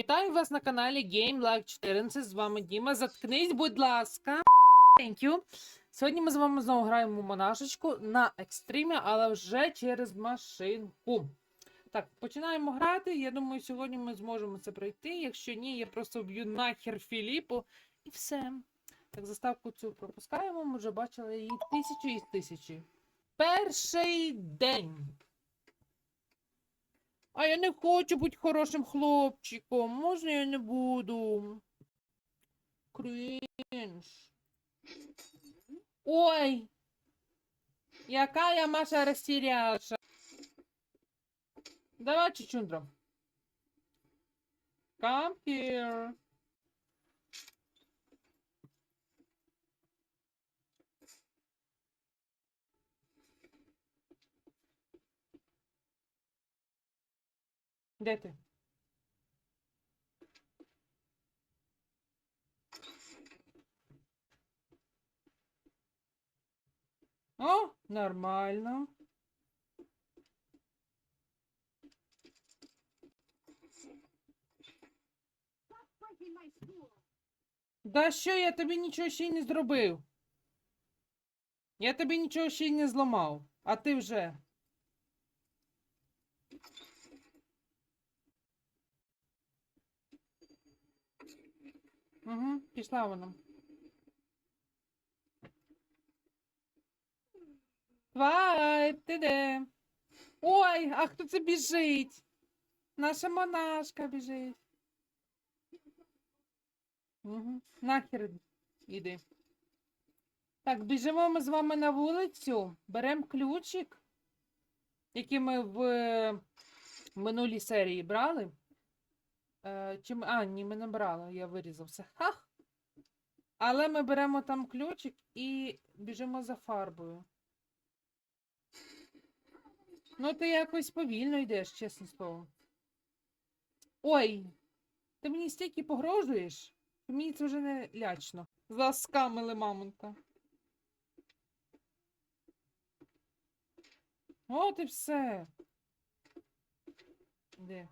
Вітаю вас на каналі Game Like 14. З вами Діма. Заткнись, будь ласка. Thank you. Сьогодні ми з вами знову граємо монашечку на екстримі, але вже через машинку. Так, починаємо грати. Я думаю, сьогодні ми зможемо це пройти. Якщо ні, я просто вб'ю нахер Філіпу і все. Так, заставку цю пропускаємо. Ми вже бачили її тисячу із тисячі. Перший день. А я не хочу бути хорошим хлопчиком. Можна я не буду? Крінж. Ой! Яка я Маша розтіряша. Давай, Чичундра. Come here. Де ти? О, нормально. Да що я тобі нічого ще й не зробив? Я тобі нічого ще й не зламав, а ти вже. Угу, пішла вона. Твай, ти де? Ой, а хто це біжить? Наша монашка біжить. Угу. Нахер іди. Так, біжимо ми з вами на вулицю, беремо ключик, який ми в е, минулій серії брали. Е, чи ми... А, ні, ми не брали, я вирізався. Хах! Але ми беремо там ключик і біжимо за фарбою. Ну, ти якось повільно йдеш, чесне слово. Ой, ти мені стільки погрожуєш, що мені це вже не лячно. Заскамили мамонта. От і все. Де?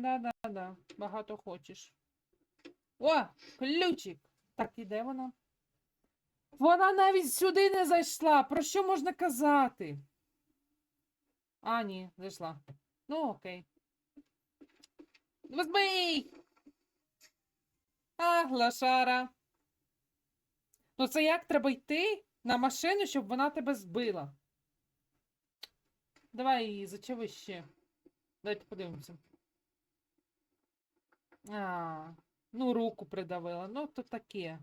Да-да-да, багато хочеш. О, ключик! Так, і де вона? Вона навіть сюди не зайшла. Про що можна казати? А, ні, зайшла. Ну, окей. Возьми! А, лошара. Ну це як треба йти на машину, щоб вона тебе збила? Давай її зачави ще. Давайте подивимося. А, ну руку придавила. Ну, то таке.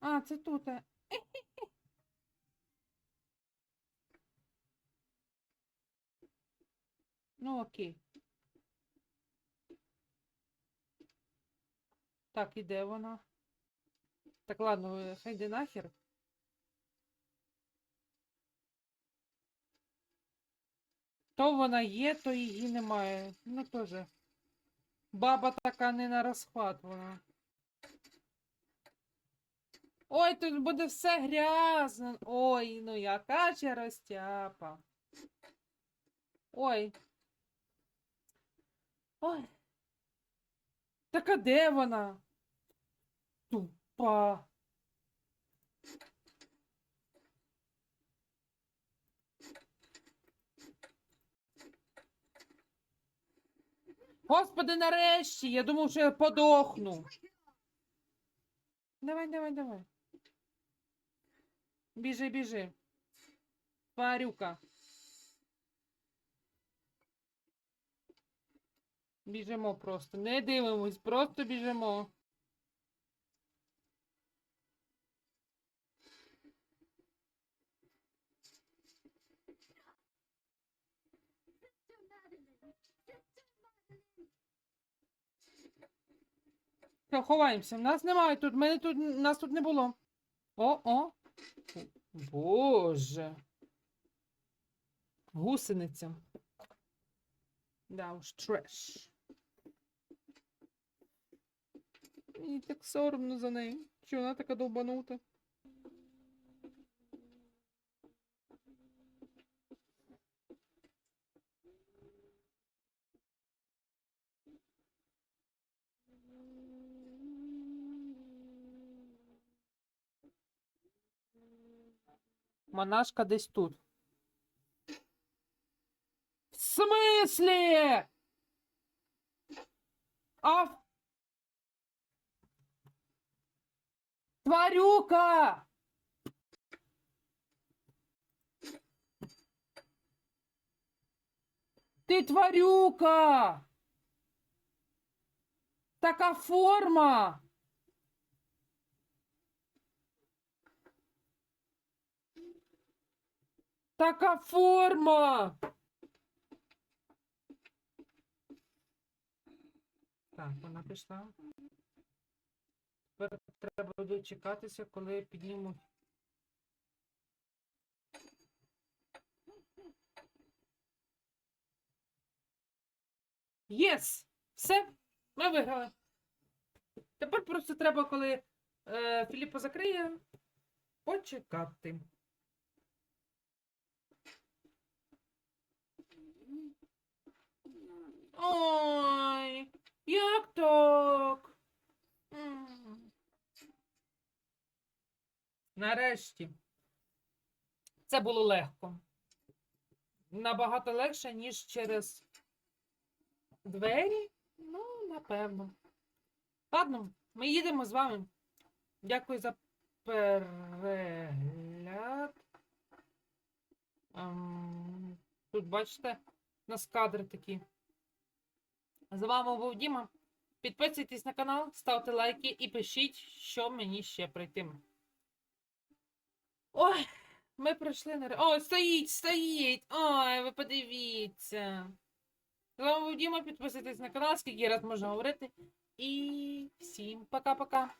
А, це тут. Ну, окей. Так, і де вона? Так, ладно, е, хай йде нахер. То вона є, то її немає. Ну, теж. Баба така не на розхват вона. Ой, тут буде все грязно. Ой, ну яка же розтяпа. Ой. Ой. Так а де вона? Тупа. Господи, нарешті! Я думав, що я подохну. Давай, давай, давай. Біжи, біжи. Тварюка. Біжимо просто. Не дивимось, просто біжимо. Все, ховаємося. Нас немає тут. Мене тут нас тут не було. О, о. Боже. Гусениця. Да уж, треш. Мені так соромно за нею. Що вона така довбанута. Монашка десь тут. В смислі? А Тварюка! Ти тварюка! Така форма! Така форма! Так, вона пішла. Тепер треба дочекатися, коли піднімуть. Єс! Все, ми виграли. Тепер просто треба, коли е, Філіппо закриє, почекати. Ой, як так? М. Нарешті. Це було легко. Набагато легше, ніж через двері. Ну, напевно. Ладно, ми їдемо з вами. Дякую за перегляд. Ем, тут, бачите, у нас кадри такі. З вами був Діма. Підписуйтесь на канал, ставте лайки і пишіть, що мені ще прийти. Ой, ми прийшли на. Ой, стоїть, стоїть! Ой, ви подивіться. Діма, підписуйтесь на канал, скільки раз можна говорити. І всім пока-пока.